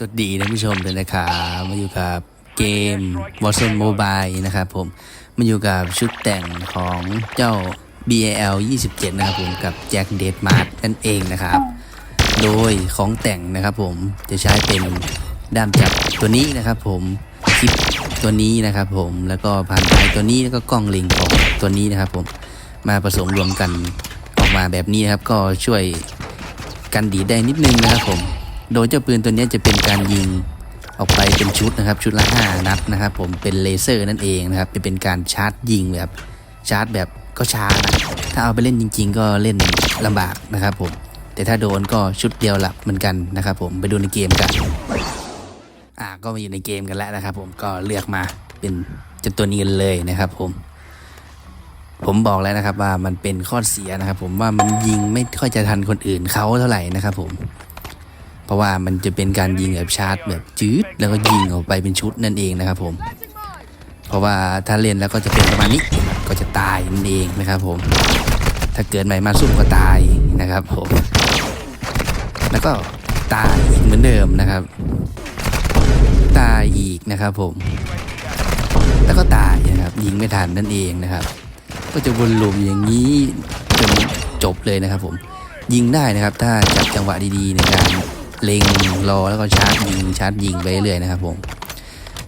สวัสดีท่านผู้ชมเลยนะครับมาอยู่กับเกม Warzone Mobile นะครับผมมาอยู่กับชุดแต่งของเจ้า BAL 27 นะครับผมกับแจ็คเดดมาร์นั่นเองนะครับ โดยของแต่งนะครับผมจะใช้เป็นด้ามจับตัวนี้นะครับผมคลิป ตัวนี้นะครับผมแล้วก็ผ่านไปตัวนี้แล้วก็กล้องเล็งของตัวนี้นะครับผมมาผสมรวมกันออกมาแบบนี้นะครับ ก็ช่วยกันดีได้นิดนึงนะครับผม โดยเจ้าปืนตัวนี้จะเป็นการยิงออกไปเป็นชุดนะครับ ชุดละ5นัดนะครับ ผมเป็นเลเซอร์นั่นเองนะครับ จะเป็นการชาร์จยิงแบบชาร์จแบบก็ช้านะถ้าเอาไปเล่นจริง ๆ ก็เล่นลำบากนะครับผมแต่ถ้าโดนก็ชุดเดียวหลับเหมือนกันนะครับผมไปดูในเกมกัน อ่าก็มาอยู่ในเกมกันแล้วนะครับ ผมก็เลือกมาเป็นเจ้าตัวนี้กันเลยนะครับ ผม ผมบอกแล้วนะครับ ว่ามันเป็นข้อเสียนะครับ ผมว่ามันยิงไม่ค่อยจะทันคนอื่นเขาเท่าไหร่นะครับ ผม เพราะว่ามันจะเป็นการยิงแบบชาร์จแบบจืดแล้วก็ยิงออกไปเป็นชุดนั่นเองนะครับ ผม เพราะว่าถ้าเล่นแล้วก็จะเป็นประมาณนี้ก็จะตายนั่นเองนะครับ ผม ถ้าเกิดใหม่มาซุ่มก็ตายนะครับ ผม แล้วก็ตายเหมือนเดิมนะครับ ตายอีกนะครับผม แล้วก็ตายนะครับยิงไม่ทันนั่นเองนะครับ ก็จะวนลูปอย่างนี้จนจบเลยนะครับ ผมยิงได้นะครับ ถ้าจับจังหวะดีๆในการเล็งรอแล้วก็ชาร์จยิงชาร์จยิงไปเรื่อยๆนะครับ ผม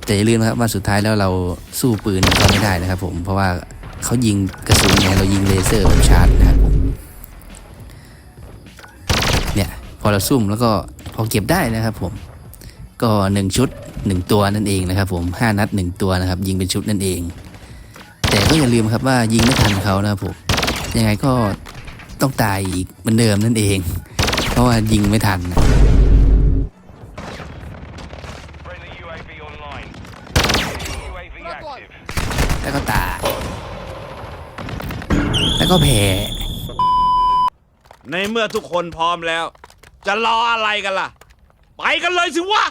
แต่อย่าลืมนะครับว่าสุดท้ายแล้วเราสู้ปืนเขาไม่ได้นะครับ ผมเพราะว่าเขายิงกระสุนไงเรายิงเลเซอร์แบบชาร์จนะครับผมเนี่ยพอเราซุ่มแล้วก็พอเก็บได้นะครับ ผมก็หนึ่งชุด หนึ่งตัวนั่นเองนะครับ ผมห้านัดหนึ่งตัวนะครับ ยิงเป็นชุดนั่นเอง แต่ก็อย่าลืมครับว่ายิงไม่ทันเขานะครับผมยังไงก็ต้องตายอีกเหมือนเดิมนั่นเอง เพราะว่ายิงไม่ทันแล้วก็ตายแล้วก็แพ้ในเมื่อทุกคนพร้อมแล้ว จะรออะไรกันล่ะ ไปกันเลยสิวะ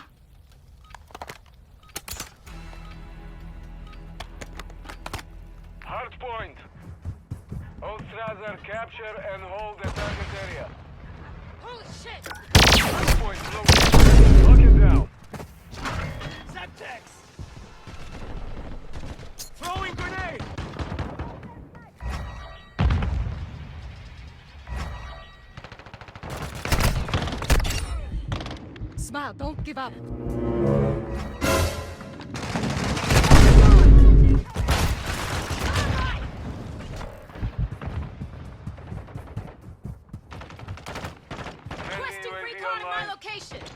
capture and hold the target area. Holy shit! Hard located. Lock it down. Semtex. Throwing grenade. Smile, don't give up. Location.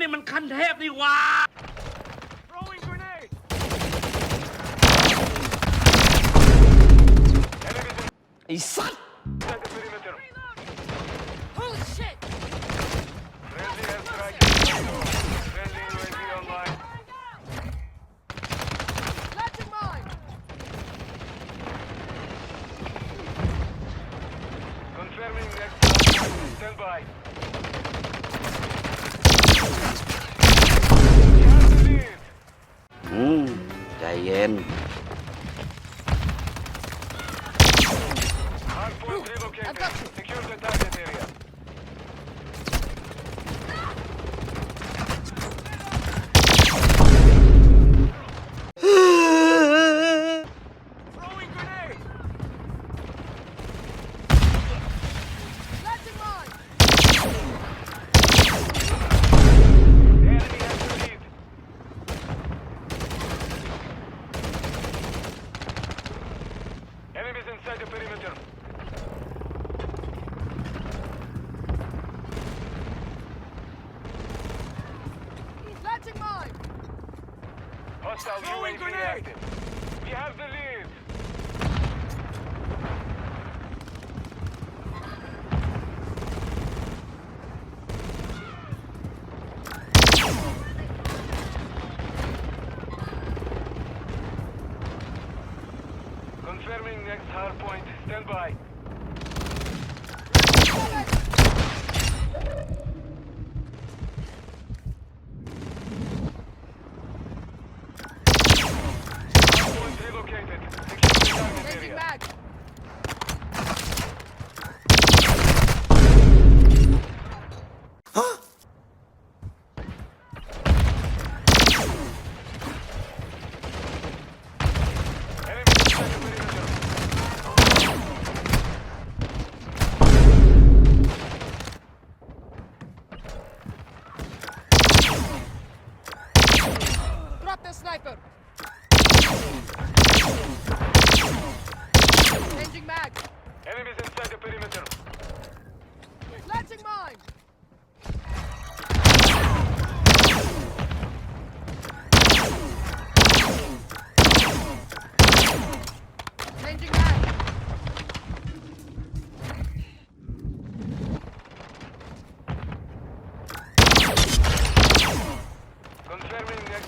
นี่มันคันเทพนี่หว่า Throwing grenade. Enemy ไอ้สัตว์ I've relocated. got you. Secure the target area. Hostile UAV active. We have the lead. Confirming next hard point. Stand by.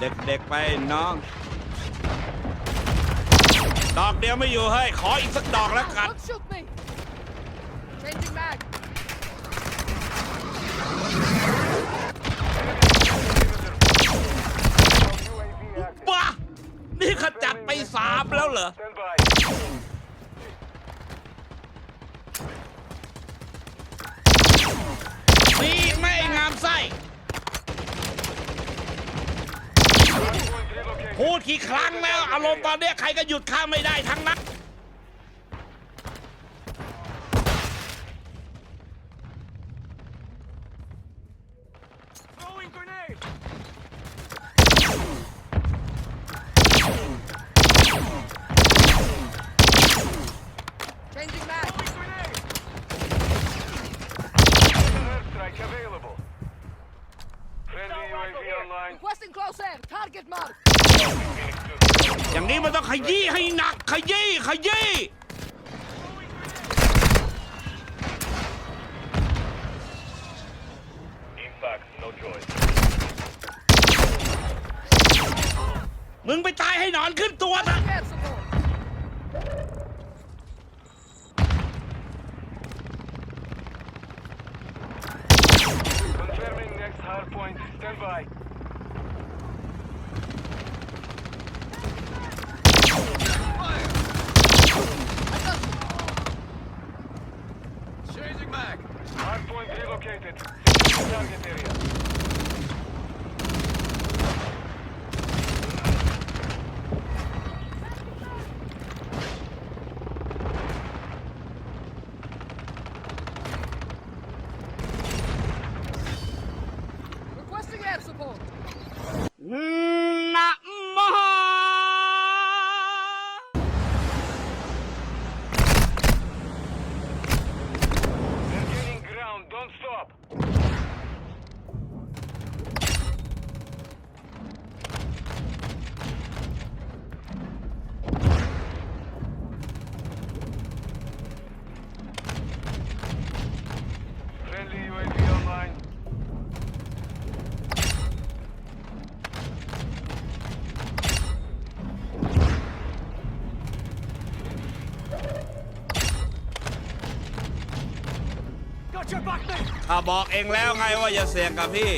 เด็กๆไปน้อง ดอกเดียวไม่อยู่เฮ้ยขออีกสักดอกแล้วกัน Don't shoot me. Changing mag. บ้านี่ขจัดไปสามแล้วเหรอ Stand by. มีอีกไหม่ไอ้งามไส้ Hard point relocated. พูดกี่ครั้งแล้ว อารมณ์ตอนเนี้ยใครก็หยุดข้าไม่ได้ทั้งนั้น อย่างนี้มันต้องขยี้ให้หนักขยี้ขยี้ Impact, no choice. มึงไปตายให้หนอนขึ้นตัวนะ ถ้าบอกเองแล้วไงว่าอย่าเสี่ยงกับพี่